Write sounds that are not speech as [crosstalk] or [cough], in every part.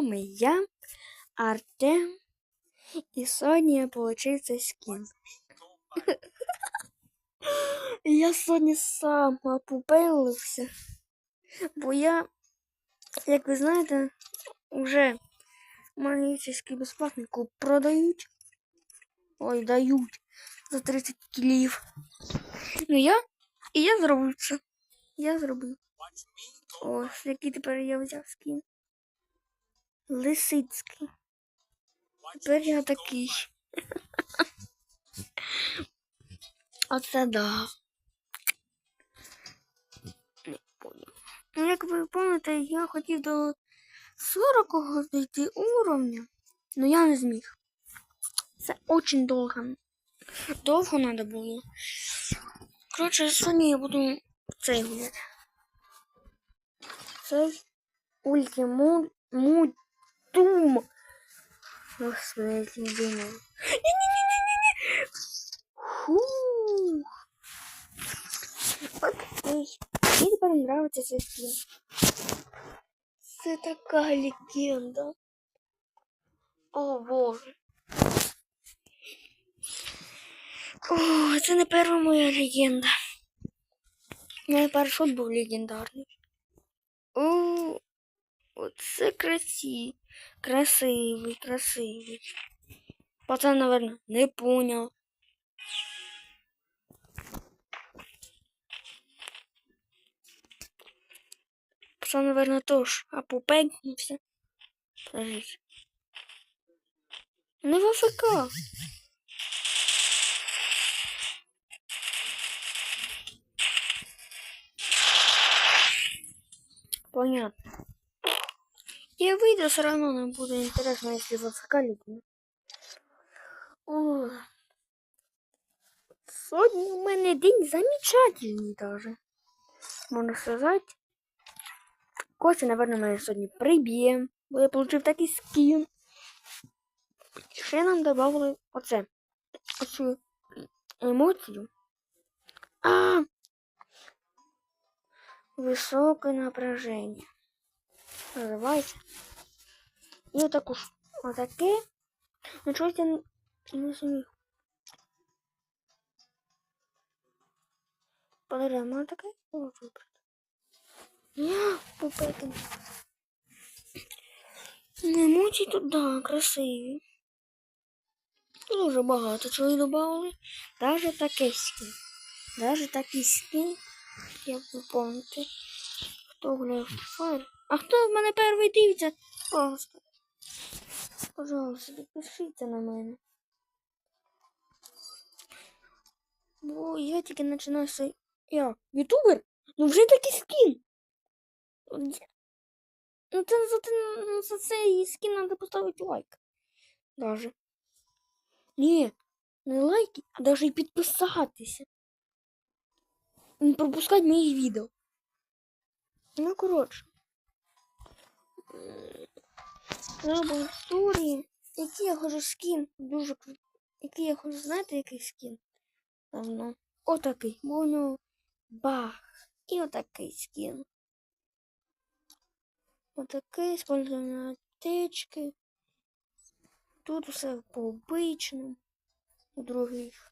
вами я, Артем, і сьогодні я получив цей скін. Я сьогодні сам опупилився, бо я, як ви знаєте, вже магічний безплатнику продають. Ой, дають за 30 кілів. Ну я і я зробив це. Я зробив. Ось, який тепер я взяв скін. Лисицький. Тепер я такий. [laughs] Оце да. Понял. Ну, як ви пам'ятаєте, я хотів до 40 дійти уровня, но я не зміг. Це очень довго. Довго треба було. Коротше, сьогодні я буду цей гуляти. Цей ультимут мутум. Господи. Ні-ні-ні-ні-ні. Фух. Окей. Мені тепер нравиться цей скін. Це легенда. О, Боже. О, це не перша моя легенда. Мій перший був легендарний. О, оце красивий. Красивий, красивий. Пацан, наверное, не понял. Пацан, наверное, тоже опупенькнувся. Подождите. Не в АФК. Понятно. Я выйду, все равно нам будет интересно, если в АФК летим. О, Сьогодні у мене день замечательний даже. Можна сказати. Костя, наверное, мене сьогодні приб'є, бо я получив такий скін. Ще нам додали оце. Оцю емоцію. А! Високе напряження. Називається. І отаку ж. Отаке. Ну чогось я не- не зміг. Подожди, а мене таке можу вибрати. Ня, пупеки. Не мучі тут, да, красиві. Дуже багато чого додали. Даже такий скін. Даже такий скін. Як ви помните. Хто гуляє в фаєр? А хто в мене перший дивиться? Просто. Пожалуйста, підпишіться на мене. Бо я тільки починаю свій... Я ютубер? Ну вже такий скін. Ну це за, ну, за цей скін треба поставити лайк. Даже. Ні, не лайки, а даже і підписатися. Не пропускати мої відео. Ну, коротше. Лабораторії. Який я хочу скін? Дуже круто. Який я хочу, знаєте, який скін? Давно. Отакий. Бо бах. І отакий скін. Отакий, использование аптечки. Тут все по обичному. У других.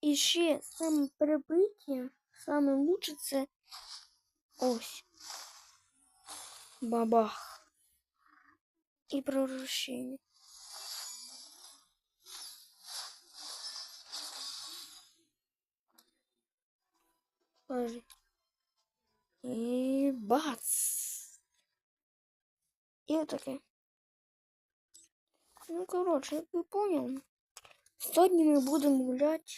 І ще саме перебиття, саме лучше це ось. Бабах. І превращення. Подожди. І бац. І отаке. Ну, коротше, як ви поняли. Сьогодні ми будемо гуляти.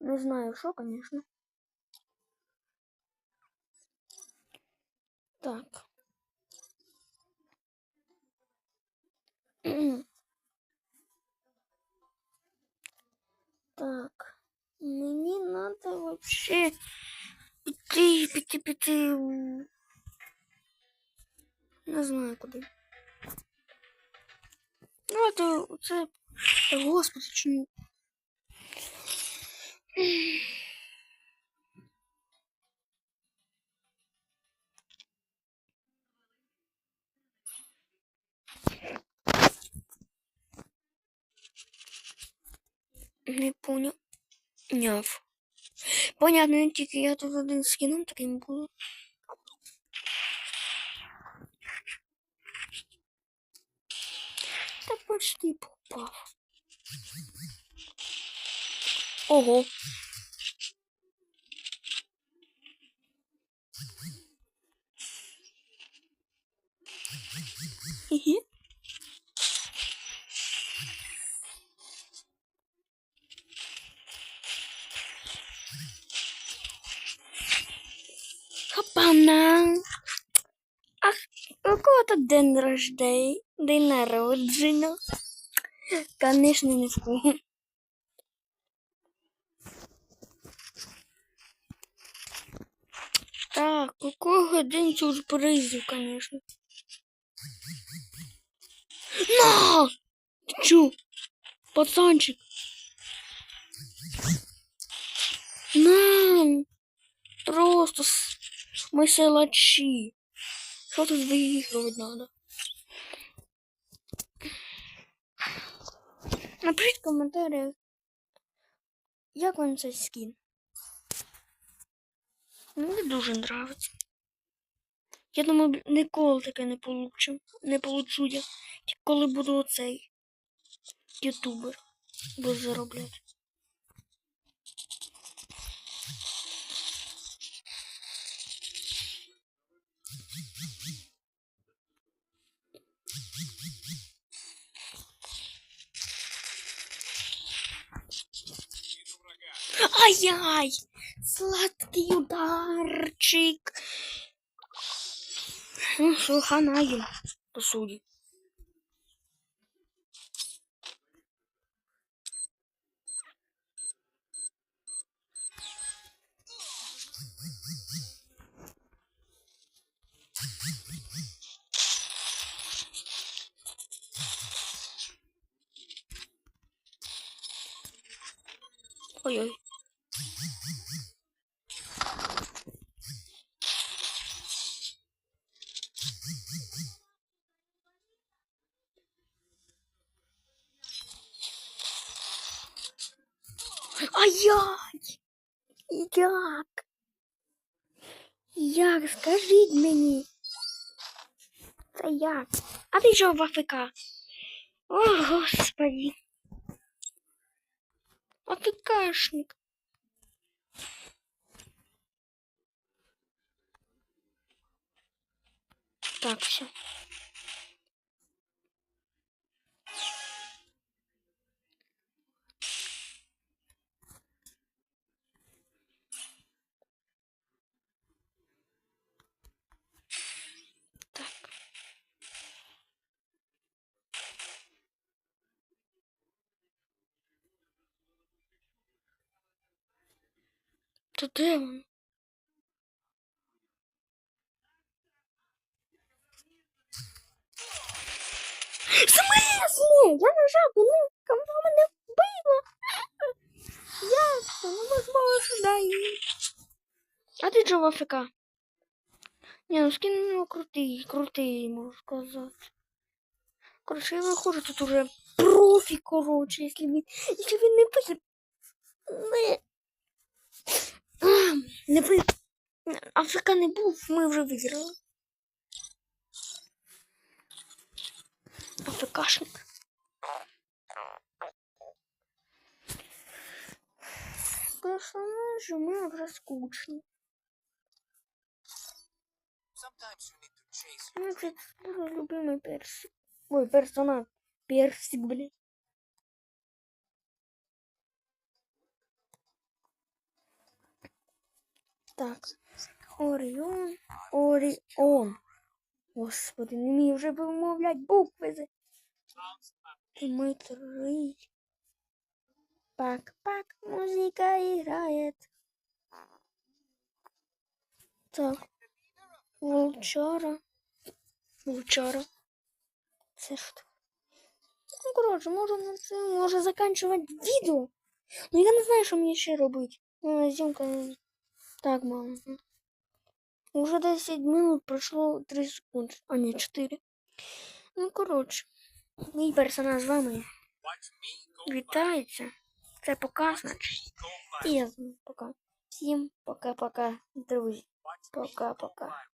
Не знаю, що, звісно. Так. Так. Мені надо вообще піти, піти, піти. Не знаю куди. Ну, це, господи, чому? Не поняв. Няв. Понятно, тільки я тут один скіном таким буду. Та почти попав. Ого. Хі-хі. У кого-то день рождения, день народження. Конечно, не в кого. Так, у кого день сюрпризів, конечно. На! Ти чу? Пацанчик. На! Просто ми силачі. Що тут виігрувати надо? Напишіть в коментарях, як вам цей скін. Мені дуже нравиться. Я думаю, ніколи таке не получу. Не получу я. Коли буду оцей ютубер. Буду заробляти. Ай-яй! Сладкий ударчик. Ну, що, хана по. Ой-ой. Ай-яй! Як? Як? Скажіть мені. Це як? А ти що в АФК? О, господи. АФКшник. Так, все. То де він? В смысле? Я нажав, ну, кому мене вбило. Як це? Ну, возможно, да, і... А ти чого АФК? Ні, ну скин у нього крутий, крутий, можу сказати. Короче, я виходжу тут уже профі, короче, якщо він, якщо він не пише... Не... А, Не пи... АФК не був, ми вже виграли. АФКшник. Персонажі ми вже скучні. Ну, це дуже любимий персик. Ой, персонаж. Персик, блядь. Так. Оріон. Оріон. Господи, не вмію вже вимовляти букви. Дмитрий. Пак-пак, музика играет. Так. Волчара. Волчара. Це що? Ну, коротше, це може заканчувати відео. Ну я не знаю, що мені ще робити. Ну, зйомка так мало. Уже 10 минут пройшло 3 секунди, а не 4. Ну, коротше, мій персонаж з вами вітається. Це пока, значить. І я з- пока. Всім пока-пока, друзі. Пока-пока.